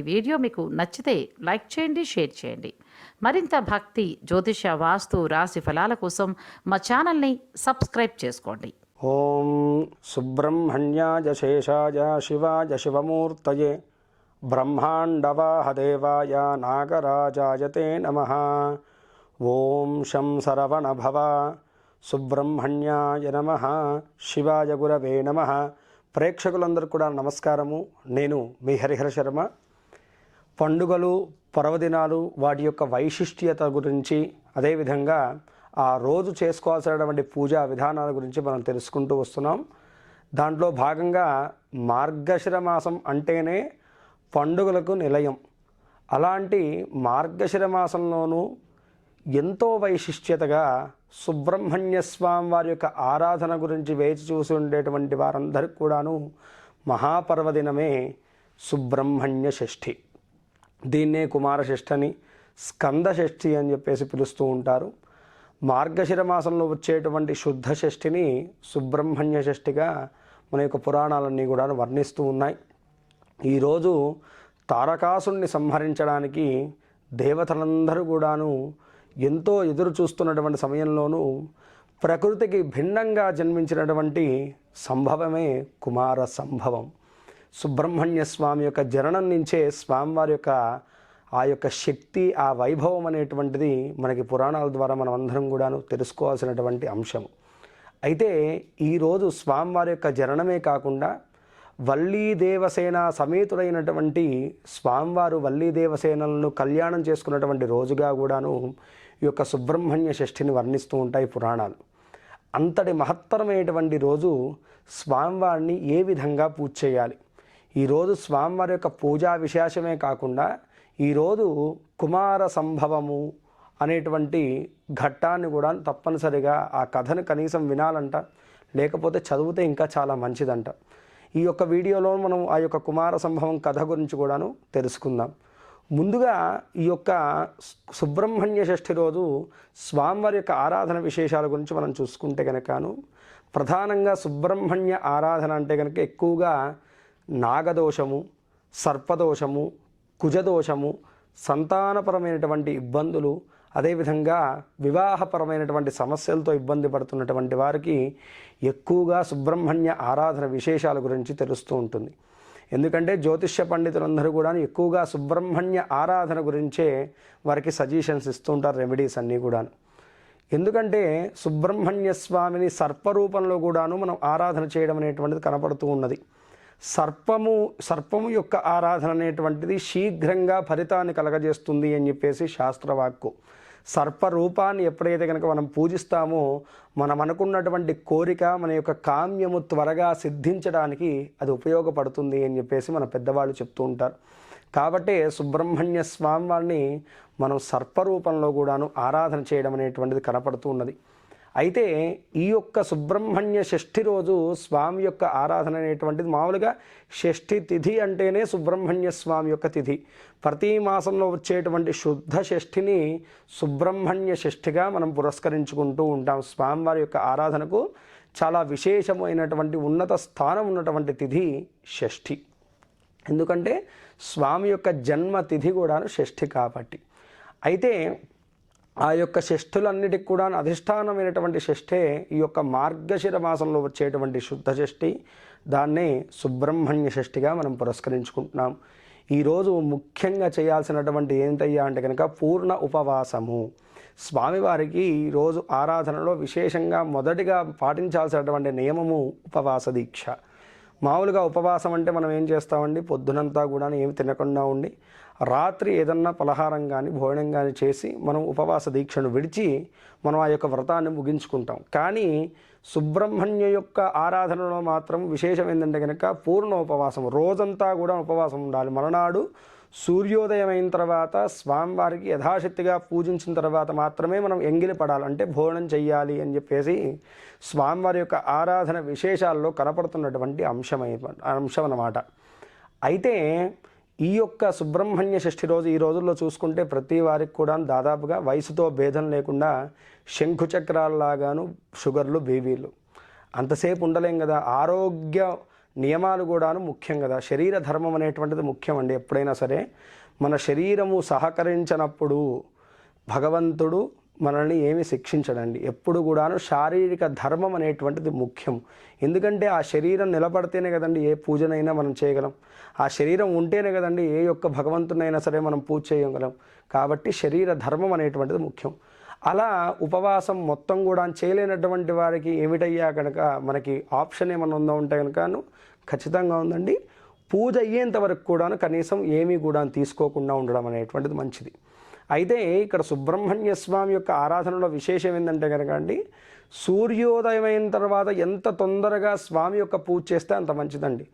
ఈ వీడియో మీకు నచ్చితే లైక్ చేయండి షేర్ చేయండి. మరింత భక్తి జ్యోతిష వాస్తు రాశి ఫలాల కోసం మా ఛానల్ని సబ్స్క్రైబ్ చేసుకోండి. ఓం సుబ్రహ్మణ్యాయ శేషాయ శివాయ శివమూర్తయే బ్రహ్మాండవాహదేవాయ నాగరాజాయ తే నమ. ఓం శం శరవణభవ సుబ్రహ్మణ్యాయ నమ. శివాయ గురవే నమ. ప్రేక్షకులందరూ కూడా నమస్కారము. నేను మీ హరిహర శర్మ. పండుగలు పర్వదినాలు వాటి యొక్క వైశిష్ట్యత గురించి అదేవిధంగా ఆ రోజు చేసుకోవాల్సినటువంటి పూజా విధానాల గురించి మనం తెలుసుకుంటూ వస్తున్నాం. దాంట్లో భాగంగా మార్గశిర మాసం అంటేనే పండుగలకు నిలయం. అలాంటి మార్గశిర మాసంలోనూ ఎంతో వైశిష్ట్యతగా సుబ్రహ్మణ్య స్వామి వారి యొక్క ఆరాధన గురించి వేచి చూసి ఉండేటువంటి వారందరికీ కూడాను మహాపర్వదినమే సుబ్రహ్మణ్య షష్ఠి. దీన్నే కుమార షష్ఠని స్కంద షష్ఠి అని చెప్పేసి పిలుస్తూ ఉంటారు. మార్గశిర మాసంలో వచ్చేటువంటి శుద్ధ షష్ఠిని సుబ్రహ్మణ్య షష్ఠిగా మన యొక్క పురాణాలన్నీ కూడా వర్ణిస్తూ ఉన్నాయి. ఈరోజు తారకాసుని సంహరించడానికి దేవతలందరూ కూడాను ఎంతో ఎదురు చూస్తున్నటువంటి సమయంలోనూ ప్రకృతికి భిన్నంగా జన్మించినటువంటి సంభవమే కుమార సంభవం సుబ్రహ్మణ్య స్వామి యొక్క జననం నుంచే స్వామివారి యొక్క ఆ యొక్క శక్తి ఆ వైభవం అనేటువంటిది మనకి పురాణాల ద్వారా మనం అందరం కూడాను తెలుసుకోవాల్సినటువంటి అంశం అయితే ఈరోజు స్వామివారి యొక్క జననమే కాకుండా వల్లీ దేవసేన సమేతుడైనటువంటి స్వామివారు వల్లీ దేవసేనలను కళ్యాణం చేసుకున్నటువంటి రోజుగా కూడాను ఈ యొక్క సుబ్రహ్మణ్య షష్ఠిని వర్ణిస్తూ ఉంటాయి పురాణాలు. అంతటి మహత్తరమైనటువంటి రోజు స్వామివారిని ఏ విధంగా పూజ చేయాలి? ఈరోజు స్వామివారి యొక్క పూజా విశేషమే కాకుండా ఈరోజు కుమార సంభవము అనేటువంటి ఘట్టాన్ని కూడా తప్పనిసరిగా ఆ కథను కనీసం వినాలంట లేకపోతే చదివితే ఇంకా చాలా మంచిదంట. ఈ యొక్క వీడియోలో మనం ఆ యొక్క కుమార సంభవం కథ గురించి కూడాను తెలుసుకుందాం. ముందుగా ఈ యొక్క సుబ్రహ్మణ్య షష్ఠి రోజు స్వామివారి యొక్క ఆరాధన విశేషాల గురించి మనం చూసుకుంటే కనుకను ప్రధానంగా సుబ్రహ్మణ్య ఆరాధన అంటే కనుక ఎక్కువగా నాగదోషము సర్పదోషము కుజదోషము సంతానపరమైనటువంటి ఇబ్బందులు అదేవిధంగా వివాహపరమైనటువంటి సమస్యలతో ఇబ్బంది పడుతున్నటువంటి వారికి ఎక్కువగా సుబ్రహ్మణ్య ఆరాధన విశేషాల గురించి తెలుస్తూ ఉంటుంది. ఎందుకంటే జ్యోతిష్య పండితులందరూ కూడా ఎక్కువగా సుబ్రహ్మణ్య ఆరాధన గురించే వారికి సజెషన్స్ ఇస్తూ ఉంటారు రెమెడీస్ అన్నీ కూడాను. ఎందుకంటే సుబ్రహ్మణ్య స్వామిని సర్పరూపంలో కూడాను మనం ఆరాధన చేయడం అనేటువంటిది కనపడుతూ ఉన్నది. సర్పము సర్పము యొక్క ఆరాధన అనేటువంటిది శీఘ్రంగా ఫలితాన్ని కలగజేస్తుంది అని చెప్పేసి శాస్త్రవాక్కు. సర్ప రూపాన్ని ఎప్పుడైతే కనుక మనం పూజిస్తామో మనం అనుకున్నటువంటి కోరిక మన యొక్క కామ్యము త్వరగా సిద్ధించడానికి అది ఉపయోగపడుతుంది అని చెప్పేసి మన పెద్దవాళ్ళు చెప్తూ ఉంటారు. కాబట్టే సుబ్రహ్మణ్య స్వామి వారిని మనం సర్పరూపంలో కూడాను ఆరాధన చేయడం అనేటువంటిది కనపడుతూ ఉన్నది. అయితే ఈ యొక్క సుబ్రహ్మణ్య షష్ఠి రోజు స్వామి యొక్క ఆరాధన అనేటువంటిది మామూలుగా షష్ఠి తిథి అంటేనే సుబ్రహ్మణ్య స్వామి యొక్క తిథి. ప్రతి మాసంలో వచ్చేటువంటి శుద్ధ షష్ఠిని సుబ్రహ్మణ్య షష్ఠిగా మనం పురస్కరించుకుంటూ ఉంటాం. స్వామివారి యొక్క ఆరాధనకు చాలా విశేషమైనటువంటి ఉన్నత స్థానం ఉన్నటువంటి తిథి షష్ఠి. ఎందుకంటే స్వామి యొక్క జన్మ తిథి కూడాను షష్ఠి కాబట్టి. అయితే ఆ యొక్క షష్ఠులన్నిటికి కూడా అధిష్టానమైనటువంటి షష్ఠే ఈ యొక్క మార్గశిర మాసంలో వచ్చేటువంటి శుద్ధ షష్ఠి. దాన్నే సుబ్రహ్మణ్య షష్ఠిగా మనం పురస్కరించుకుంటున్నాం. ఈరోజు ముఖ్యంగా చేయాల్సినటువంటి ఏంటయ్యా అంటే కనుక పూర్ణ ఉపవాసము. స్వామివారికి ఈరోజు ఆరాధనలో విశేషంగా మొదటిగా పాటించాల్సినటువంటి నియమము ఉపవాస దీక్ష. మామూలుగా ఉపవాసం అంటే మనం ఏం చేస్తామండి? పొద్దునంతా కూడా ఏమి తినకుండా ఉండి రాత్రి ఏదన్నా పలహారం కానీ భోజనం కానీ చేసి మనం ఉపవాస దీక్షను విడిచి మనం ఆ యొక్క వ్రతాన్ని ముగించుకుంటాం. కానీ సుబ్రహ్మణ్య యొక్క ఆరాధనలో మాత్రం విశేషం ఏంటంటే కనుక పూర్ణ ఉపవాసం రోజంతా కూడా ఉపవాసం ఉండాలి. మరునాడు సూర్యోదయం అయిన తర్వాత స్వామివారికి యథాశక్తిగా పూజించిన తర్వాత మాత్రమే మనం ఎంగిలి పడాలి. అంటే భోజనం చెయ్యాలి అని చెప్పేసి స్వామివారి యొక్క ఆరాధన విశేషాల్లో కనపడుతున్నటువంటి అంశమై అంశం అన్నమాట అయితే ఈ యొక్క సుబ్రహ్మణ్య షష్ఠి రోజు ఈ రోజుల్లో చూసుకుంటే ప్రతి వారికి కూడా దాదాపుగా వయసుతో భేదం లేకుండా శంఖు చక్రాలలాగాను షుగర్లు బీవీలు అంతసేపు ఉండలేం కదా. ఆరోగ్య నియమాలు కూడాను ముఖ్యం కదా. శరీర ధర్మం అనేటువంటిది ముఖ్యం అండి ఎప్పుడైనా సరే. మన శరీరము సహకరించినప్పుడు భగవంతుడు మనల్ని ఏమి శిక్షించడండి. ఎప్పుడు కూడాను శారీరక ధర్మం అనేటువంటిది ముఖ్యం. ఎందుకంటే ఆ శరీరం నిలబడితేనే కదండి ఏ పూజనైనా మనం చేయగలం. ఆ శరీరం ఉంటేనే కదండి ఏ యొక్క భగవంతునైనా సరే మనం పూజ చేయగలం. కాబట్టి శరీర ధర్మం అనేటువంటిది ముఖ్యం. అలా ఉపవాసం మొత్తం కూడా చేయలేనటువంటి వారికి ఏమిటయ్యా కనుక మనకి ఆప్షన్ ఏమైనా ఉందా ఉంటే కనుకను ఖచ్చితంగా ఉందండి. పూజ అయ్యేంత వరకు కూడాను కనీసం ఏమీ కూడా తీసుకోకుండా ఉండడం అనేటువంటిది మంచిది. అయితే ఇక్కడ సుబ్రహ్మణ్య స్వామి యొక్క ఆరాధనలో విశేషం ఏంటంటే కనుక అండి సూర్యోదయం అయిన తర్వాత ఎంత తొందరగా స్వామి యొక్క పూజ చేస్తే అంత మంచిదండి.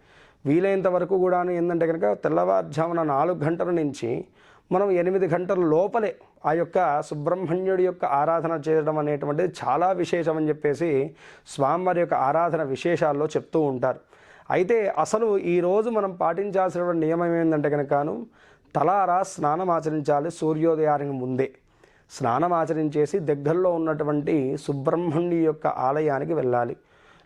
వీలైనంత వరకు కూడా ఏంటంటే కనుక తెల్లవారుజామున నాలుగు గంటల నుంచి మనం ఎనిమిది గంటల లోపలే ఆ యొక్క సుబ్రహ్మణ్యుడి యొక్క ఆరాధన చేయడం అనేటువంటిది చాలా విశేషం అని చెప్పేసి స్వామివారి యొక్క ఆరాధన విశేషాల్లో చెప్తూ ఉంటారు. అయితే అసలు ఈరోజు మనం పాటించాల్సిన నియమం ఏంటంటే కనుకను తలారా స్నానం ఆచరించాలి సూర్యోదయానికి ముందే. స్నానం ఆచరించేసి దగ్గరలో ఉన్నటువంటి సుబ్రహ్మణ్య యొక్క ఆలయానికి వెళ్ళాలి.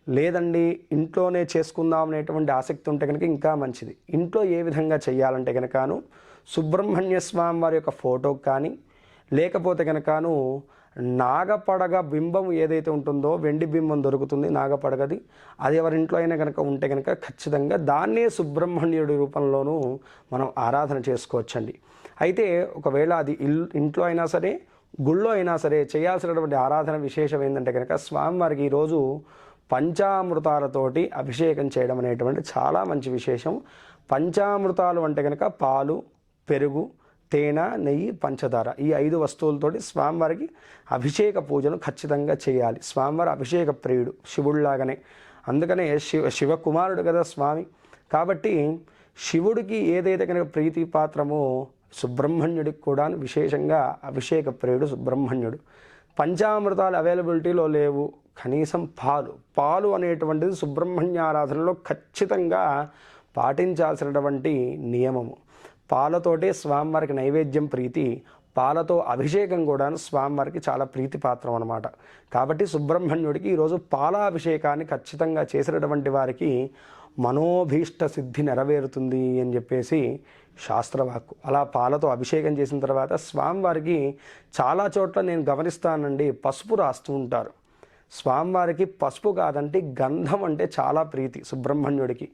లేదండి ఇంట్లోనే చేసుకుందాం అనేటువంటి ఆసక్తి ఉంటే కనుక ఇంకా మంచిది. ఇంట్లో ఏ విధంగా చేయాలంటే కనుకను సుబ్రహ్మణ్య స్వామి వారి యొక్క ఫోటో కానీ లేకపోతే కనుకను నాగపడగ బింబం ఏదైతే ఉంటుందో వెండి బింబం దొరుకుతుంది నాగపడగది. అది ఎవరింట్లో అయినా కనుక ఉంటే కనుక ఖచ్చితంగా దాన్నే సుబ్రహ్మణ్యుడి రూపంలోనూ మనం ఆరాధన చేసుకోవచ్చండి. అయితే ఒకవేళ అది ఇల్లు ఇంట్లో అయినా సరే గుళ్ళో అయినా సరే చేయాల్సినటువంటి ఆరాధన విశేషం ఏంటంటే కనుక స్వామివారికి ఈరోజు పంచామృతాలతోటి అభిషేకం చేయడం అనేటువంటి చాలా మంచి విశేషం. పంచామృతాలు అంటే కనుక పాలు పెరుగు తేనె నెయ్యి పంచదార ఈ ఐదు వస్తువులతోటి స్వామివారికి అభిషేక పూజను ఖచ్చితంగా చేయాలి. స్వామివారి అభిషేక ప్రియుడు శివుడిలాగానే అందుకనే శివ శివకుమారుడు కదా స్వామి. కాబట్టి శివుడికి ఏదైతే కనుక ప్రీతి పాత్రమో సుబ్రహ్మణ్యుడికి కూడా విశేషంగా అభిషేక ప్రియుడు సుబ్రహ్మణ్యుడు. పంచామృతాలు అవైలబిలిటీలో లేవు. కనీసం పాలు పాలు అనేటువంటిది సుబ్రహ్మణ్య ఆరాధనలో ఖచ్చితంగా పాటించాల్సినటువంటి నియమము. పాలతోటే స్వామివారికి నైవేద్యం ప్రీతి పాలతో అభిషేకం కూడా స్వామివారికి చాలా ప్రీతిపాత్రం అనమాట కాబట్టి సుబ్రహ్మణ్యుడికి ఈరోజు పాలాభిషేకాన్ని ఖచ్చితంగా చేసినటువంటి వారికి మనోభీష్ట సిద్ధి నెరవేరుతుంది అని చెప్పేసి శాస్త్రవాక్కు. అలా పాలతో అభిషేకం చేసిన తర్వాత స్వామివారికి చాలా చోట్ల నేను గమనిస్తానండి పసుపు రాస్తూ ఉంటారు. స్వామివారికి పసుపు కాదంటే గంధం అంటే చాలా ప్రీతి సుబ్రహ్మణ్యుడికి.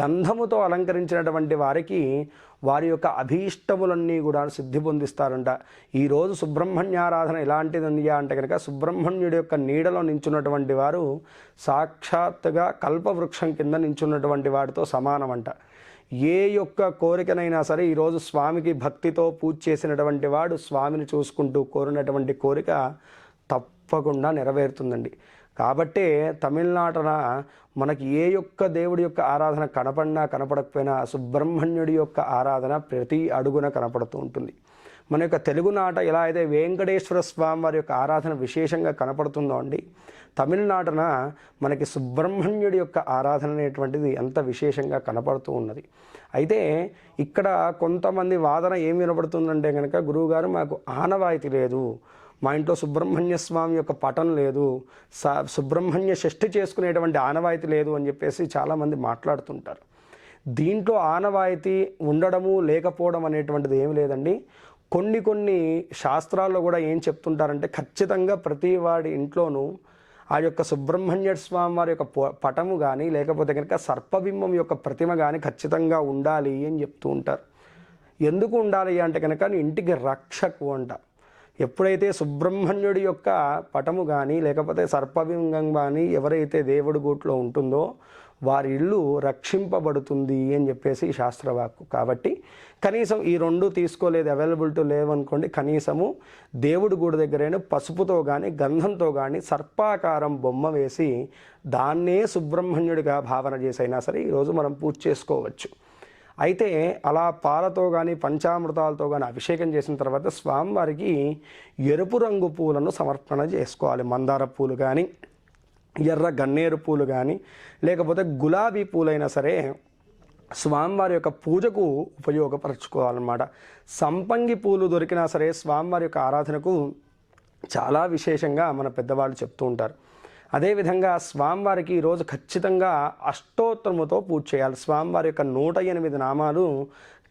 గంధముతో అలంకరించినటువంటి వారికి వారి యొక్క అభీష్టములన్నీ కూడా సిద్ధి పొందిస్తారంట. ఈరోజు సుబ్రహ్మణ్యారాధన ఎలాంటిది అంటే కనుక సుబ్రహ్మణ్యుడి యొక్క నీడలో నించున్నటువంటి వారు సాక్షాత్తుగా కల్పవృక్షం కింద నించున్నటువంటి వాడితో సమానమంట. ఏ యొక్క కోరికనైనా సరే ఈరోజు స్వామికి భక్తితో పూజ చేసినటువంటి వాడు స్వామిని చూసుకుంటూ కోరినటువంటి కోరిక తప్పకుండా నెరవేరుతుందండి. కాబట్టే తమిళనాడున మనకి ఏ యొక్క దేవుడి యొక్క ఆరాధన కనపడినా కనపడకపోయినా సుబ్రహ్మణ్యుడి యొక్క ఆరాధన ప్రతి అడుగున కనపడుతూ ఉంటుంది. మన యొక్క తెలుగునాట ఎలా అయితే వెంకటేశ్వర స్వామి వారి యొక్క ఆరాధన విశేషంగా కనపడుతుందో అండి తమిళనాటన మనకి సుబ్రహ్మణ్యుడి యొక్క ఆరాధన అనేటువంటిది ఎంత విశేషంగా కనపడుతూ ఉన్నది. అయితే ఇక్కడ కొంతమంది వాదన ఏం వినపడుతుందంటే కనుక గురువుగారు మాకు ఆనవాయితీ లేదు. మా ఇంట్లో సుబ్రహ్మణ్య స్వామి యొక్క పటం లేదు. స సుబ్రహ్మణ్య షష్ఠి చేసుకునేటువంటి ఆనవాయితీ లేదు అని చెప్పేసి చాలామంది మాట్లాడుతుంటారు. దీంట్లో ఆనవాయితీ ఉండడము లేకపోవడం అనేటువంటిది ఏమి లేదండి. కొన్ని కొన్ని శాస్త్రాల్లో కూడా ఏం చెప్తుంటారంటే ఖచ్చితంగా ప్రతి వాడి ఇంట్లోనూ ఆ యొక్క సుబ్రహ్మణ్య స్వామి వారి యొక్క పటము కానీ లేకపోతే కనుక సర్పబింబం యొక్క ప్రతిమ కానీ ఖచ్చితంగా ఉండాలి అని చెప్తూ ఉంటారు. ఎందుకు ఉండాలి అంటే కనుక ఇంటికి రక్షకు అంట. ఎప్పుడైతే సుబ్రహ్మణ్యుడి యొక్క పటము కానీ లేకపోతే సర్పబింబం కానీ ఎవరైతే దేవుడి గూట్లో ఉంటుందో వారి ఇల్లు రక్షింపబడుతుంది అని చెప్పేసి శాస్త్రవాక్కు. కాబట్టి కనీసం ఈ రెండు తీసుకోలేదు అవైలబిలిటీ లేవనుకోండి కనీసము దేవుడి గుడి దగ్గరైనా పసుపుతో కానీ గంధంతో కానీ సర్పాకారం బొమ్మ వేసి దాన్నే సుబ్రహ్మణ్యుడిగా భావన చేసైనా సరే ఈరోజు మనం పూజ చేసుకోవచ్చు. అయితే అలా పాలతో కానీ పంచామృతాలతో కానీ అభిషేకం చేసిన తర్వాత స్వామివారికి ఎరుపు రంగు పూలను సమర్పణ చేసుకోవాలి. మందార పూలు కానీ ఎర్ర గన్నేరు పూలు కానీ లేకపోతే గులాబీ పూలైనా సరే స్వామివారి యొక్క పూజకు ఉపయోగపరచుకోవాలన్నమాట. సంపంగి పూలు దొరికినా సరే స్వామివారి యొక్క ఆరాధనకు చాలా విశేషంగా మన పెద్దవాళ్ళు చెప్తూ ఉంటారు. అదేవిధంగా స్వామివారికి ఈరోజు ఖచ్చితంగా అష్టోత్తరముతో పూజ చేయాలి. స్వామివారి యొక్క నూట ఎనిమిది నామాలు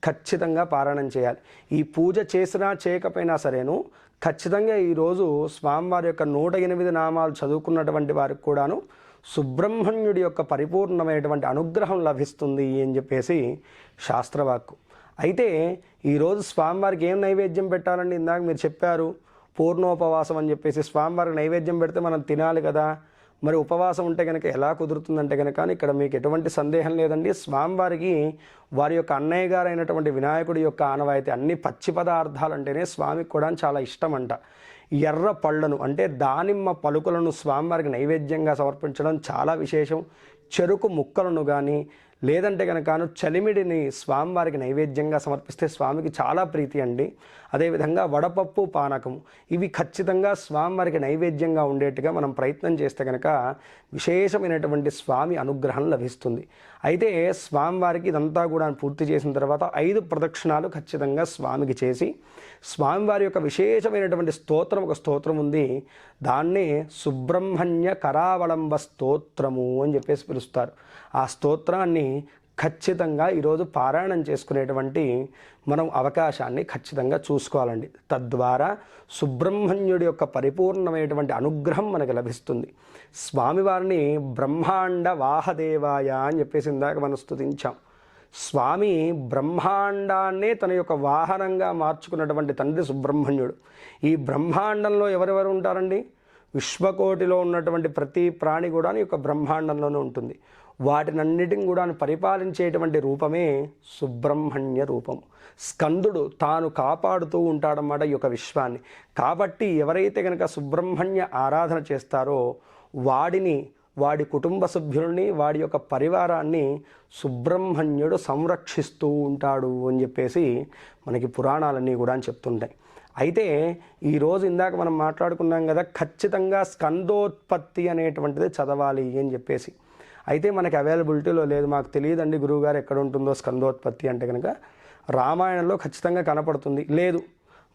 ఖచ్చితంగా పారాయణం చేయాలి. ఈ పూజ చేసినా చేయకపోయినా సరేను ఖచ్చితంగా ఈరోజు స్వామివారి యొక్క నూట ఎనిమిది నామాలు చదువుకున్నటువంటి వారికి కూడాను సుబ్రహ్మణ్యుడి యొక్క పరిపూర్ణమైనటువంటి అనుగ్రహం లభిస్తుంది అని చెప్పేసి శాస్త్రవాక్కు. అయితే ఈరోజు స్వామివారికి ఏం నైవేద్యం పెట్టాలండి? ఇందాక మీరు చెప్పారు పూర్ణోపవాసం అని చెప్పేసి స్వామివారికి నైవేద్యం పెడితే మనం తినాలి కదా. మరి ఉపవాసం ఉంటే కనుక ఎలా కుదురుతుందంటే కనుక ఇక్కడ మీకు ఎటువంటి సందేహం లేదండి. స్వామివారికి వారి యొక్క అన్నయ్య గారు అయినటువంటి వినాయకుడి యొక్క ఆనవాయితీ అన్ని పచ్చి పదార్థాలు అంటేనే స్వామికి కూడా చాలా ఇష్టం అంట ఎర్ర పళ్ళను అంటే దానిమ్మ పలుకులను స్వామివారికి నైవేద్యంగా సమర్పించడం చాలా విశేషం. చెరుకు ముక్కలను కానీ లేదంటే కనుకను చలిమిడిని స్వామివారికి నైవేద్యంగా సమర్పిస్తే స్వామికి చాలా ప్రీతి అండి. అదేవిధంగా వడపప్పు పానకం ఇవి ఖచ్చితంగా స్వామివారికి నైవేద్యంగా ఉండేట్టుగా మనం ప్రయత్నం చేస్తే కనుక విశేషమైనటువంటి స్వామి అనుగ్రహం లభిస్తుంది. అయితే స్వామివారికి ఇదంతా కూడా పూర్తి చేసిన తర్వాత ఐదు ప్రదక్షిణాలు ఖచ్చితంగా స్వామికి చేసి స్వామివారి యొక్క విశేషమైనటువంటి స్తోత్రం ఒక స్తోత్రం ఉంది. దాన్నే సుబ్రహ్మణ్య కరావళంబ స్తోత్రము అని చెప్పేసి పిలుస్తారు. ఆ స్తోత్రాన్ని ఖచ్చితంగా ఈరోజు పారాయణం చేసుకునేటువంటి మనం అవకాశాన్ని ఖచ్చితంగా చూసుకోవాలండి. తద్వారా సుబ్రహ్మణ్యుడి యొక్క పరిపూర్ణమైనటువంటి అనుగ్రహం మనకు లభిస్తుంది. స్వామివారిని బ్రహ్మాండ వాహదేవాయ అని చెప్పేసి ఇందాక మనం స్తుతించాం. స్వామి బ్రహ్మాండాన్నే తన యొక్క వాహనంగా మార్చుకున్నటువంటి తండ్రి సుబ్రహ్మణ్యుడు. ఈ బ్రహ్మాండంలో ఎవరెవరు ఉంటారండి? విశ్వకోటిలో ఉన్నటువంటి ప్రతి ప్రాణి కూడా యొక్క బ్రహ్మాండంలోనే ఉంటుంది. వాటినన్నిటిని కూడా పరిపాలించేటువంటి రూపమే సుబ్రహ్మణ్య రూపం. స్కందుడు తాను కాపాడుతూ ఉంటాడన్నమాట ఈ యొక్క విశ్వాన్ని. కాబట్టి ఎవరైతే కనుక సుబ్రహ్మణ్య ఆరాధన చేస్తారో వాడిని వాడి కుటుంబ సభ్యుల్ని వాడి యొక్క పరివారాన్ని సుబ్రహ్మణ్యుడు సంరక్షిస్తూ ఉంటాడు అని చెప్పేసి మనకి పురాణాలన్నీ కూడా చెప్తుంటాయి. అయితే ఈరోజు ఇందాక మనం మాట్లాడుకున్నాం కదా ఖచ్చితంగా స్కందోత్పత్తి అనేటువంటిది చదవాలి అని చెప్పేసి. అయితే మనకి అవైలబిలిటీలో లేదు మాకు తెలియదండి గురువుగారు ఎక్కడ ఉంటుందో స్కందోత్పత్తి అంటే కనుక. రామాయణంలో ఖచ్చితంగా కనపడుతుంది. లేదు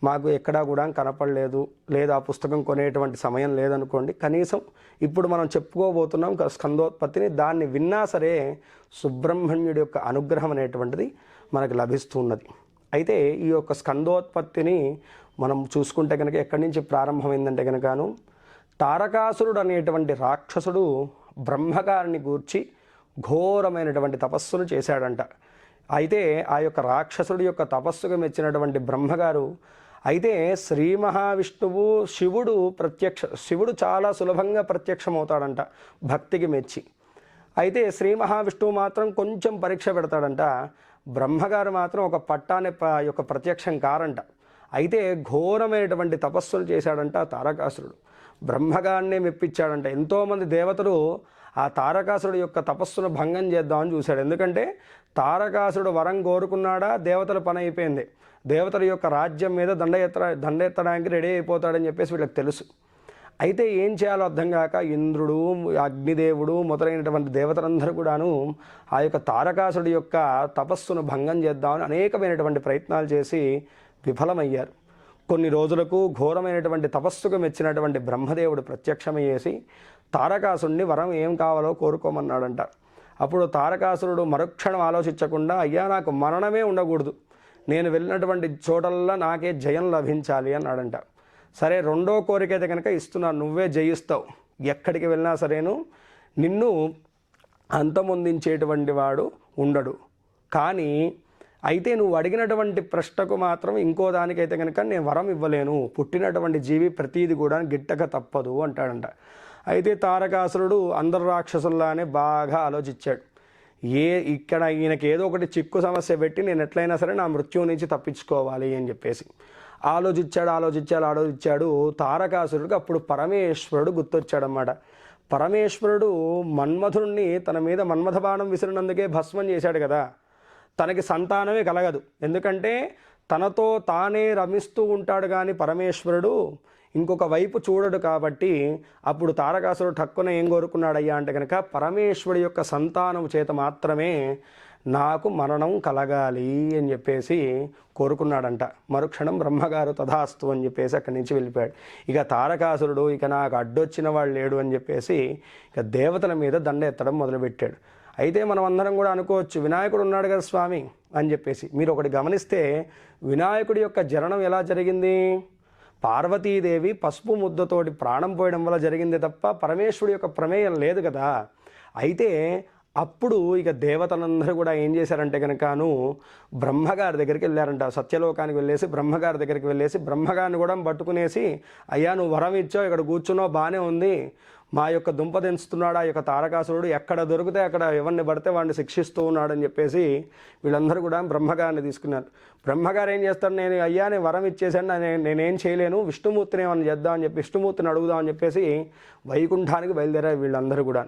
మాకు ఎక్కడా కూడా కనపడలేదు. లేదా ఆ పుస్తకం కొనేటువంటి సమయం లేదనుకోండి. కనీసం ఇప్పుడు మనం చెప్పుకోబోతున్నాం స్కందోత్పత్తిని. దాన్ని విన్నా సరే సుబ్రహ్మణ్యుడి యొక్క అనుగ్రహం అనేటువంటిది మనకు లభిస్తున్నది. అయితే ఈ యొక్క స్కందోత్పత్తిని మనం చూసుకుంటే కనుక ఎక్కడి నుంచి ప్రారంభమైందంటే కనుకను తారకాసురుడు అనేటువంటి రాక్షసుడు బ్రహ్మగారిని గూర్చి ఘోరమైనటువంటి తపస్సును చేశాడంట. అయితే ఆ యొక్క రాక్షసుడి యొక్క తపస్సుకు మెచ్చినటువంటి బ్రహ్మగారు అయితే శ్రీ మహావిష్ణువు శివుడు ప్రత్యక్ష శివుడు చాలా సులభంగా ప్రత్యక్షమవుతాడంట భక్తికి మెచ్చి. అయితే శ్రీ మహావిష్ణువు మాత్రం కొంచెం పరీక్ష పెడతాడంట బ్రహ్మగారు మాత్రం ఒక పట్టానే ప- యొక్క ప్రత్యక్షం కారంట. అయితే ఘోరమైనటువంటి తపస్సులు చేశాడంట తారకాసురుడు. బ్రహ్మగారినే మెప్పించాడంట. ఎంతోమంది దేవతలు ఆ తారకాసురుడు యొక్క తపస్సును భంగం చేద్దామని చూశాడు. ఎందుకంటే తారకాసురుడు వరం కోరుకున్నాడా? దేవతల పని అయిపోయింది. దేవతల యొక్క రాజ్యం మీద దండయెత్త దండెత్తడానికి రెడీ అయిపోతాడని చెప్పేసి వీళ్ళకి తెలుసు. అయితే ఏం చేయాలో అర్థం కాక ఇంద్రుడు అగ్నిదేవుడు మొదలైనటువంటి దేవతలందరూ కూడాను ఆ యొక్క తారకాసుడి యొక్క తపస్సును భంగం చేద్దామని అనేకమైనటువంటి ప్రయత్నాలు చేసి విఫలమయ్యారు. కొన్ని రోజులకు ఘోరమైనటువంటి తపస్సుకు మెచ్చినటువంటి బ్రహ్మదేవుడు ప్రత్యక్షమయ్యేసి తారకాసుడిని వరం ఏం కావాలో కోరుకోమన్నాడంట అప్పుడు తారకాసురుడు మరుక్షణం ఆలోచించకుండా అయ్యా నాకు మరణమే ఉండకూడదు. నేను వెళ్ళినటువంటి చోటల్లా నాకే జయం లభించాలి అన్నాడంట సరే రెండో కోరిక అయితే కనుక ఇస్తున్నా నువ్వే జయిస్తావు. ఎక్కడికి వెళ్ళినా సరేను నిన్ను అంతమొందించేటువంటి వాడు ఉండడు. కానీ అయితే నువ్వు అడిగినటువంటి ప్రశ్నకు మాత్రం ఇంకో దానికైతే కనుక నేను వరం ఇవ్వలేను. పుట్టినటువంటి జీవి ప్రతీది కూడా గిట్టక తప్పదు అంటాడంట. అయితే తారకాసురుడు అందరు రాక్షసుల్లానే బాగా ఆలోచించాడు. ఏ ఇక్కడ ఈయనకి ఏదో ఒకటి చిక్కు సమస్య పెట్టి నేను ఎట్లయినా సరే నా మృత్యువు నుంచి తప్పించుకోవాలి అని చెప్పేసి. ఆలోచించాడు ఆలోచించాడు ఆలోచించాడు. తారకాసురుడికి అప్పుడు పరమేశ్వరుడు గుర్తొచ్చాడనమాట పరమేశ్వరుడు మన్మధుడిని తన మీద మన్మథ బాణం విసిరినందుకే భస్మం చేశాడు కదా. తనకి సంతానమే కలగదు. ఎందుకంటే తనతో తానే రమిస్తూ ఉంటాడు కానీ పరమేశ్వరుడు ఇంకొక వైపు చూడడు కాబట్టి అప్పుడు తారకాసురుడు ఠక్కున ఏం కోరుకున్నాడయ్యా అంటే కనుక పరమేశ్వరుడి యొక్క సంతానం చేత మాత్రమే నాకు మరణం కలగాలి అని చెప్పేసి కోరుకున్నాడంట. మరుక్షణం బ్రహ్మగారు తథాస్తు అని చెప్పేసి అక్కడి నుంచి వెళ్ళిపోయాడు. ఇక తారకాసురుడు ఇక నాకు అడ్డొచ్చిన వాడు లేడు అని చెప్పేసి ఇక దేవతల మీద దండ ఎత్తడం మొదలుపెట్టాడు. అయితే మనం అందరం కూడా అనుకోవచ్చు వినాయకుడు ఉన్నాడు కదా స్వామి అని చెప్పేసి. మీరు ఒకటి గమనిస్తే వినాయకుడి యొక్క జననం ఎలా జరిగింది? పార్వతీదేవి పసుపు ముద్దతోటి ప్రాణం పోయడం వల్ల జరిగింది తప్ప పరమేశ్వరుడి యొక్క ప్రమేయం లేదు కదా. అయితే అప్పుడు ఇక దేవతలందరూ కూడా ఏం చేశారంటే కనుకను బ్రహ్మగారి దగ్గరికి వెళ్ళారంట. సత్యలోకానికి వెళ్ళేసి బ్రహ్మగారి దగ్గరికి వెళ్ళేసి బ్రహ్మగారిని కూడా పట్టుకునేసి అయ్యా నువ్వు వరం ఇచ్చావు ఇక్కడ కూర్చున్నావు బాగానే ఉంది. మా యొక్క దుంప దించుతున్నాడు ఆ యొక్క తారకాసురుడు ఎక్కడ దొరికితే అక్కడ ఎవరిని పడితే వాడిని శిక్షిస్తూ ఉన్నాడని చెప్పేసి వీళ్ళందరూ కూడా బ్రహ్మగారిని తీసుకున్నారు. బ్రహ్మగారు ఏం చేస్తాడు నేను అయ్యా నేను వరం ఇచ్చేసాను నేను నేనేం చేయలేను విష్ణుమూర్తిని ఏమన్నా చేద్దామని చెప్పి విష్ణుమూర్తిని అడుగుదామని చెప్పేసి వైకుంఠానికి బయలుదేరారు వీళ్ళందరూ కూడా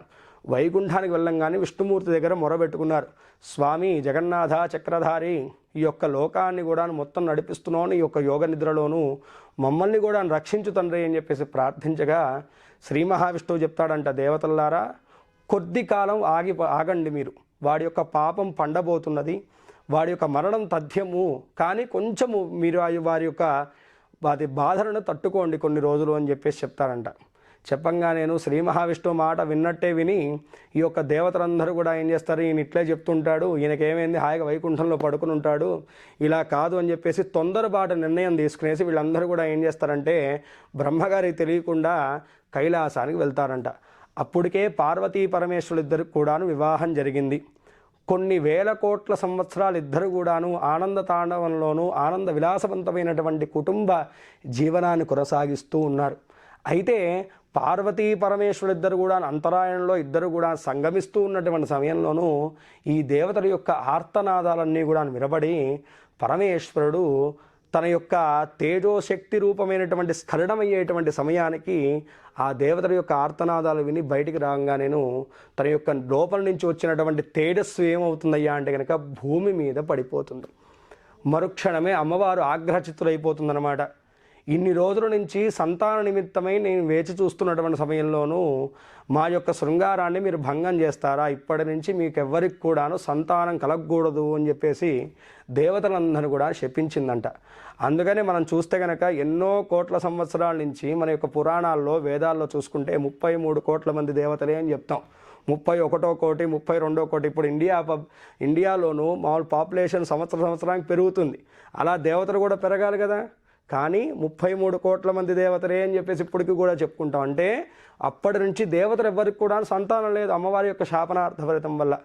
వైకుంఠానికి వెళ్ళంగానే విష్ణుమూర్తి దగ్గర మొరబెట్టుకున్నారు. స్వామి జగన్నాథ చక్రధారి ఈ యొక్క లోకాన్ని కూడా మొత్తం నడిపిస్తున్నాను ఈ యొక్క యోగ నిద్రలోను. మమ్మల్ని కూడా రక్షించు తండ్రి అని చెప్పేసి ప్రార్థించగా శ్రీ మహావిష్ణువు చెప్తాడంట దేవతల్లారా కొద్ది కాలం ఆగి ఆగండి మీరు. వాడి యొక్క పాపం పండబోతున్నది. వాడి యొక్క మరణం తథ్యము. కానీ కొంచెము మీరు వారి యొక్క వారి బాధలను తట్టుకోండి కొన్ని రోజులు అని చెప్పేసి చెప్తారంట చెప్పంగా నేను శ్రీ మహావిష్ణువు మాట విన్నట్టే విని ఈ యొక్క దేవతలందరూ కూడా ఏం చేస్తారు? ఈయన ఇట్లే చెప్తుంటాడు ఈయనకేమైంది? హాయిగా వైకుంఠంలో పడుకుని ఉంటాడు. ఇలా కాదు అని చెప్పేసి తొందరపాటు నిర్ణయం తీసుకునేసి వీళ్ళందరూ కూడా ఏం చేస్తారంటే బ్రహ్మగారికి తెలియకుండా కైలాసానికి వెళ్తారంట. అప్పటికే పార్వతీ పరమేశ్వరులు ఇద్దరు కూడాను వివాహం జరిగింది. కొన్ని వేల కోట్ల సంవత్సరాలు ఇద్దరు కూడాను ఆనంద తాండవంలోనూ ఆనంద విలాసవంతమైనటువంటి కుటుంబ జీవనాన్ని కొనసాగిస్తూ ఉన్నారు. అయితే పార్వతీ పరమేశ్వరుడు ఇద్దరు కూడా అంతరాయంలో ఇద్దరు కూడా సంగమిస్తూ ఉన్నటువంటి సమయంలోనూ ఈ దేవతల యొక్క ఆర్తనాదాలన్నీ కూడా వినబడి పరమేశ్వరుడు తన యొక్క తేజోశక్తి రూపమైనటువంటి స్ఖలనమయ్యేటువంటి సమయానికి ఆ దేవతల యొక్క ఆర్తనాదాలు విని బయటికి రాగా నేను తన యొక్క లోపల నుంచి వచ్చినటువంటి తేజస్సు ఏమవుతుందయ్యా అంటే కనుక భూమి మీద పడిపోతుంది. మరుక్షణమే అమ్మవారు ఆగ్రహచిత్తులైపోతుందన్నమాట ఇన్ని రోజుల నుంచి సంతాన నిమిత్తమై నేను వేచి చూస్తున్నటువంటి సమయంలోనూ మా యొక్క శృంగారాన్ని మీరు భంగం చేస్తారా? ఇప్పటి నుంచి మీకు ఎవ్వరికి కూడాను సంతానం కలగకూడదు అని చెప్పేసి దేవతలందరూ కూడా శపించిందంట. అందుకని మనం చూస్తే కనుక ఎన్నో కోట్ల సంవత్సరాల నుంచి మన యొక్క పురాణాల్లో వేదాల్లో చూసుకుంటే ముప్పై మూడు కోట్ల మంది దేవతలే అని చెప్తాం. ముప్పై ఒకటో కోటి ముప్పై రెండో కోటి ఇప్పుడు ఇండియా ఇండియాలోనూ మామూలు పాపులేషన్ సంవత్సరం సంవత్సరానికి పెరుగుతుంది. అలా దేవతలు కూడా పెరగాలి కదా? కానీ ముప్పై మూడు కోట్ల మంది దేవతలే అని చెప్పేసి ఇప్పటికి కూడా చెప్పుకుంటాం. అంటే అప్పటి నుంచి దేవతలు ఎవరికి కూడా సంతానం లేదు అమ్మవారి యొక్క శాపనార్థ ఫలితం వల్ల.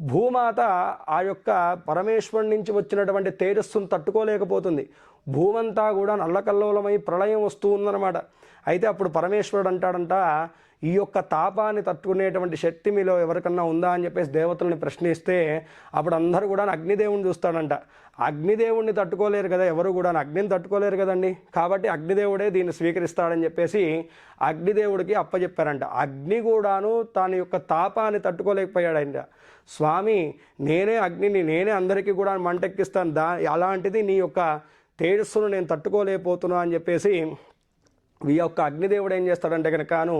భూమాత ఆ యొక్క పరమేశ్వరుడి నుంచి వచ్చినటువంటి తేజస్సును తట్టుకోలేకపోతుంది. భూమంతా కూడా నల్లకల్లోలమై ప్రళయం వస్తూ ఉందన్నమాట. అయితే అప్పుడు పరమేశ్వరుడు అంటాడంట ఈ యొక్క తాపాన్ని తట్టుకునేటువంటి శక్తి మీలో ఎవరికన్నా ఉందా? అని చెప్పేసి దేవతల్ని ప్రశ్నిస్తే అప్పుడు అందరూ కూడా అగ్నిదేవుని చూస్తాడంట. అగ్నిదేవుణ్ణి తట్టుకోలేరు కదా ఎవరు కూడా అగ్నిని తట్టుకోలేరు కదండి. కాబట్టి అగ్నిదేవుడే దీన్ని స్వీకరిస్తాడని చెప్పేసి అగ్నిదేవుడికి అప్పచెప్పారంట అగ్ని కూడాను తన యొక్క తాపాన్ని తట్టుకోలేకపోయాడంట స్వామి నేనే అగ్నిని నేనే అందరికీ కూడా మంటెక్కిస్తాను. దా అలాంటిది నీ యొక్క తేజస్సును నేను తట్టుకోలేకపోతున్నా అని చెప్పేసి ఈ యొక్క అగ్నిదేవుడు ఏం చేస్తాడంటే కనుకను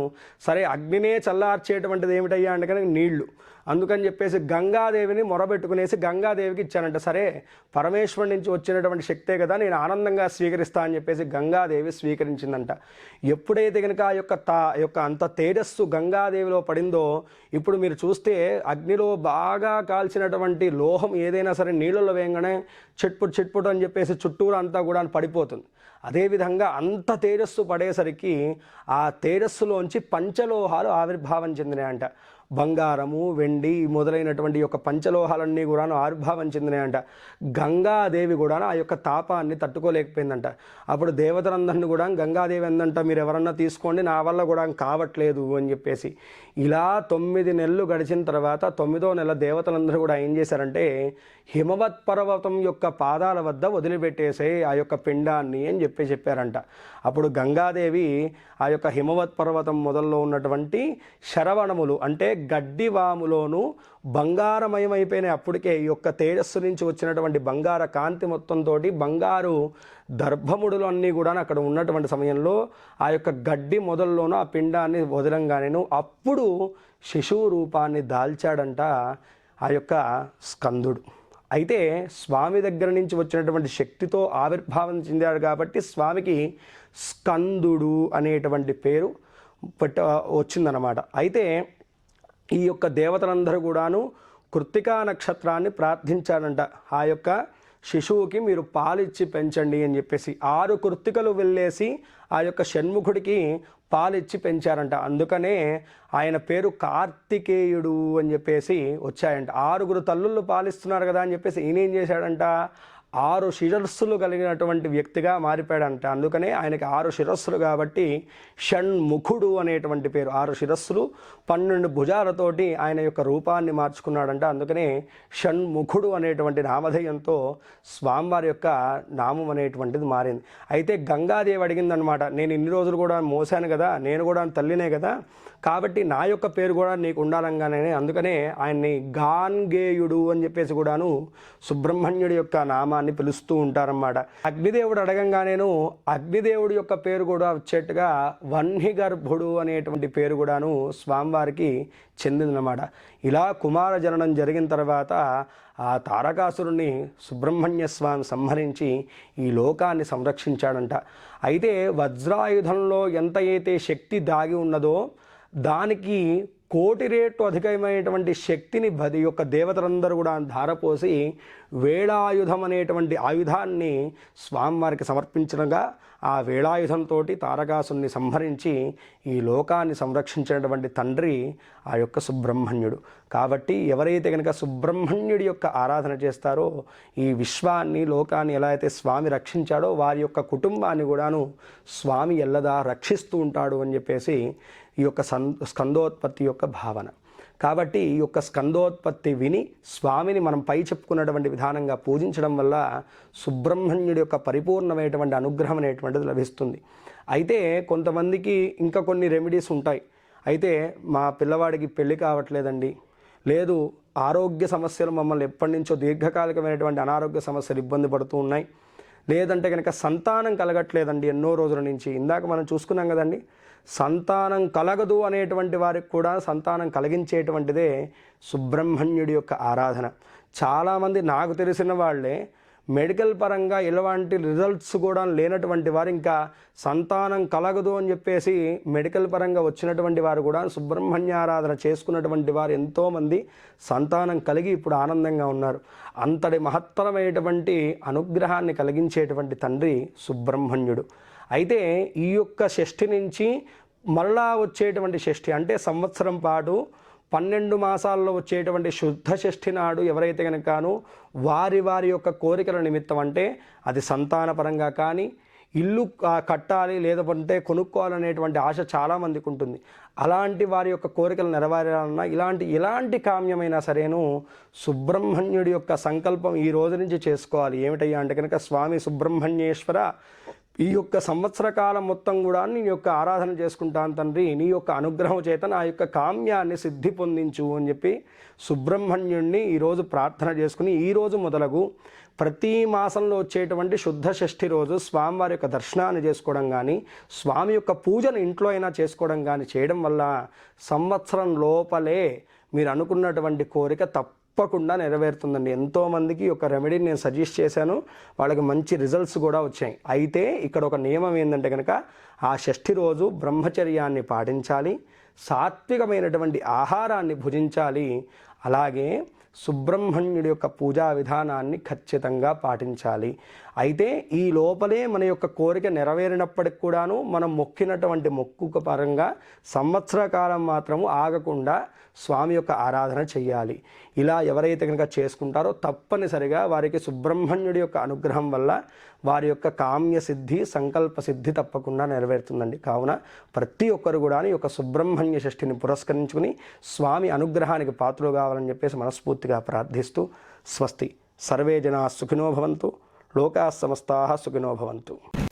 సరే అగ్నినే చల్లార్చేటువంటిది ఏమిటయ్యా అంటే కనుక నీళ్ళు. అందుకని చెప్పేసి గంగాదేవిని మొరబెట్టుకునేసి గంగాదేవికి ఇచ్చానంట. సరే పరమేశ్వరుడి నుంచి వచ్చినటువంటి శక్తే కదా నేను ఆనందంగా స్వీకరిస్తా అని చెప్పేసి గంగాదేవి స్వీకరించిందంట. ఎప్పుడైతే కనుక ఆ యొక్క తా యొక్క అంత తేజస్సు గంగాదేవిలో పడిందో ఇప్పుడు మీరు చూస్తే అగ్నిలో బాగా కాల్చినటువంటి లోహం ఏదైనా సరే నీళ్ళలో వేయగానే చిట్పుట్ చిట్పుట్ అని చెప్పేసి చుట్టూరు అంతా కూడా పడిపోతుంది. అదేవిధంగా అంత తేజస్సు పడేసరికి ఆ తేజస్సులోంచి పంచలోహాలు ఆవిర్భావం చెందినాయంట. బంగారము వెండి మొదలైనటువంటి యొక్క పంచలోహాలన్నీ కూడాను ఆవిర్భావం చెందినాయంట. గంగాదేవి కూడా ఆ యొక్క తాపాన్ని తట్టుకోలేకపోయిందంట. అప్పుడు దేవతలందరినీ కూడా గంగాదేవి ఎందంట మీరు ఎవరన్నా తీసుకోండి నా వల్ల కూడా కావట్లేదు అని చెప్పేసి. ఇలా తొమ్మిది నెలలు గడిచిన తర్వాత తొమ్మిదో నెల దేవతలందరూ కూడా ఏం చేశారంటే హిమవత్ పర్వతం యొక్క పాదాల వద్ద వదిలిపెట్టేసే ఆ యొక్క పిండాన్ని అని చెప్పి చెప్పారంట. అప్పుడు గంగాదేవి ఆ యొక్క హిమవత్ పర్వతం మొదల్లో ఉన్నటువంటి శరవణములు అంటే గడ్డివాములోను బంగారమయమైపోయిన అప్పటికే ఈ యొక్క తేజస్సు నుంచి వచ్చినటువంటి బంగార కాంతి మొత్తంతో బంగారు దర్భముడులు అన్నీ కూడా అక్కడ ఉన్నటువంటి సమయంలో ఆ యొక్క గడ్డి మొదల్లోనూ ఆ పిండాన్ని వదలంగానేను అప్పుడు శిశువు రూపాన్ని దాల్చాడంట ఆ యొక్క స్కందుడు. అయితే స్వామి దగ్గర నుంచి వచ్చినటువంటి శక్తితో ఆవిర్భావం చెందాడు కాబట్టి స్వామికి స్కందుడు అనేటువంటి పేరు పెట్ట వచ్చిందనమాట అయితే ఈ యొక్క దేవతలందరూ కూడాను కృత్తికా నక్షత్రాన్ని ప్రార్థించాడంట ఆ యొక్క శిశువుకి మీరు పాలిచ్చి పెంచండి అని చెప్పేసి ఆరు కృత్తికలు వెళ్ళేసి ఆ యొక్క షణ్ముఖుడికి పాలిచ్చి పెంచారంట. అందుకనే ఆయన పేరు కార్తికేయుడు అని చెప్పేసి వచ్చాయంట. ఆరుగురు తల్లుళ్ళు పాలిస్తున్నారు కదా అని చెప్పేసి ఈయన ఏం చేశాడంట? ఆరు శిరస్సులు కలిగినటువంటి వ్యక్తిగా మారిపోయాడంట. అందుకనే ఆయనకి ఆరు శిరస్సులు కాబట్టి షణ్ముఖుడు అనేటువంటి పేరు. ఆరు శిరస్సులు పన్నెండు భుజాలతోటి ఆయన యొక్క రూపాన్ని మార్చుకున్నాడంట. అందుకనే షణ్ముఖుడు అనేటువంటి నామధేయంతో స్వామివారి యొక్క నామం అనేటువంటిది మారింది. అయితే గంగాదేవి అడిగిందనమాట నేను ఇన్ని రోజులు కూడా మోసాను కదా నేను కూడా తల్లినే కదా కాబట్టి నా యొక్క పేరు కూడా నీకు ఉండాలంగానే అందుకనే ఆయన్ని గాన్గేయుడు అని చెప్పేసి కూడాను సుబ్రహ్మణ్యుడి యొక్క నామాన్ని పిలుస్తూ ఉంటారన్నమాట. అగ్నిదేవుడు అడగంగానేను అగ్నిదేవుడి యొక్క పేరు కూడా వచ్చేట్టుగా వన్హిగర్భుడు అనేటువంటి పేరు కూడాను స్వామివారికి చెందిందన్నమాట. ఇలా కుమార జననం జరిగిన తర్వాత ఆ తారకాసురుణ్ణి సుబ్రహ్మణ్య స్వామి సంహరించి ఈ లోకాన్ని సంరక్షించాడంట. అయితే వజ్రాయుధంలో ఎంత అయితే శక్తి దాగి ఉన్నదో దానికి కోటి రేటు అధికమైనటువంటి శక్తిని బది యొక్క దేవతలందరూ కూడా ధారపోసి వేళాయుధం అనేటువంటి ఆయుధాన్ని స్వామివారికి సమర్పించడంగా ఆ వేళాయుధంతో తారకాసుని సంహరించి ఈ లోకాన్ని సంరక్షించినటువంటి తండ్రి ఆ యొక్క సుబ్రహ్మణ్యుడు. కాబట్టి ఎవరైతే కనుక సుబ్రహ్మణ్యుడి యొక్క ఆరాధన చేస్తారో ఈ విశ్వాన్ని లోకాన్ని ఎలా అయితే స్వామి రక్షించాడో వారి యొక్క కుటుంబాన్ని కూడాను స్వామి ఎల్లదా రక్షిస్తూ ఉంటాడు అని చెప్పేసి ఈ యొక్క సం స్కందోత్పత్తి యొక్క భావన. కాబట్టి ఈ యొక్క స్కందోత్పత్తి విని స్వామిని మనం పై చెప్పుకున్నటువంటి విధానంగా పూజించడం వల్ల సుబ్రహ్మణ్యుడి యొక్క పరిపూర్ణమైనటువంటి అనుగ్రహం అనేటువంటిది లభిస్తుంది. అయితే కొంతమందికి ఇంకా కొన్ని రెమెడీస్ ఉంటాయి. అయితే మా పిల్లవాడికి పెళ్ళి కావట్లేదండి. లేదు ఆరోగ్య సమస్యలు మమ్మల్ని ఎప్పటి నుంచో దీర్ఘకాలికమైనటువంటి అనారోగ్య సమస్యలు ఇబ్బంది పడుతూ ఉన్నాయి. లేదంటే కనుక సంతానం కలగట్లేదండి ఎన్నో రోజుల నుంచి. ఇందాక మనం చూసుకున్నాం కదండి సంతానం కలగదు అనేటువంటి వారికి కూడా సంతానం కలిగించేటువంటిదే సుబ్రహ్మణ్యుడి యొక్క ఆరాధన. చాలామంది నాకు తెలిసిన వాళ్ళే మెడికల్ పరంగా ఇలాంటి రిజల్ట్స్ కూడా లేనటువంటి వారు ఇంకా సంతానం కలగదు అని చెప్పేసి మెడికల్ పరంగా వచ్చినటువంటి వారు కూడా సుబ్రహ్మణ్య ఆరాధన చేసుకున్నటువంటి వారు ఎంతోమంది సంతానం కలిగి ఇప్పుడు ఆనందంగా ఉన్నారు. అంతటి మహత్తరమైనటువంటి అనుగ్రహాన్ని కలిగించేటువంటి తండ్రి సుబ్రహ్మణ్యుడు. అయితే ఈ యొక్క షష్ఠి నుంచి మరలా వచ్చేటువంటి షష్ఠి అంటే సంవత్సరం పాటు పన్నెండు మాసాల్లో వచ్చేటువంటి శుద్ధ షష్ఠి నాడు ఎవరైతే కనుకను వారి వారి యొక్క కోరికల నిమిత్తం అంటే అది సంతానపరంగా కానీ ఇల్లు కట్టాలి లేదంటే కొనుక్కోవాలనేటువంటి ఆశ చాలామందికి ఉంటుంది. అలాంటి వారి యొక్క కోరికలు నెరవేరాలన్నా ఇలాంటి ఎలాంటి కామ్యమైనా సరేను సుబ్రహ్మణ్యుడి యొక్క సంకల్పం ఈ రోజు నుంచి చేసుకోవాలి. ఏమిటయ్యా అంటే కనుక స్వామి సుబ్రహ్మణ్యేశ్వర ఈ యొక్క సంవత్సర కాలం మొత్తం కూడా నీ యొక్క ఆరాధన చేసుకుంటాను తండ్రి. నీ యొక్క అనుగ్రహం చేత నా యొక్క కామ్యాన్ని సిద్ధి పొందించు అని చెప్పి సుబ్రహ్మణ్యుణ్ణి ఈరోజు ప్రార్థన చేసుకుని ఈరోజు మొదలగు ప్రతి మాసంలో వచ్చేటువంటి శుద్ధ షష్ఠి రోజు స్వామివారి యొక్క దర్శనాన్ని చేసుకోవడం కానీ స్వామి యొక్క పూజను ఇంట్లో అయినా చేసుకోవడం కానీ చేయడం వల్ల సంవత్సరం లోపలే మీరు అనుకున్నటువంటి కోరిక తప్పకుండా నెరవేరుతుందండి. ఎంతోమందికి ఒక రెమెడీని నేను సజెస్ట్ చేశాను. వాళ్ళకి మంచి రిజల్ట్స్ కూడా వచ్చాయి. అయితే ఇక్కడ ఒక నియమం ఏంటంటే కనుక ఆ షష్ఠి రోజు బ్రహ్మచర్యాన్ని పాటించాలి సాత్వికమైనటువంటి ఆహారాన్ని భుజించాలి అలాగే సుబ్రహ్మణ్యుడి యొక్క పూజా విధానాన్ని ఖచ్చితంగా పాటించాలి. అయితే ఈ లోపలే మన యొక్క కోరిక నెరవేరినప్పటికి కూడాను మనం మొక్కినటువంటి మొక్కు పరంగా సంవత్సర కాలం మాత్రము ఆగకుండా స్వామి యొక్క ఆరాధన చేయాలి ఇలా ఎవరైతే కనుక చేసుకుంటారో తప్పనిసరిగా వారికి సుబ్రహ్మణ్యుడి యొక్క అనుగ్రహం వల్ల వారి యొక్క కామ్య సిద్ధి సంకల్ప సిద్ధి తప్పకుండా నెరవేరుతుందండి. కావున ప్రతి ఒక్కరు కూడా ఈ యొక్క సుబ్రహ్మణ్య షష్ఠిని పురస్కరించుకుని స్వామి అనుగ్రహానికి పాత్రలు కావాలని చెప్పేసి మనస్ఫూర్తిగా ప్రార్థిస్తూ స్వస్తి. సర్వే జనా సుఖినో భవంతు. లోకా సమస్తా సుఖినో భవంతు.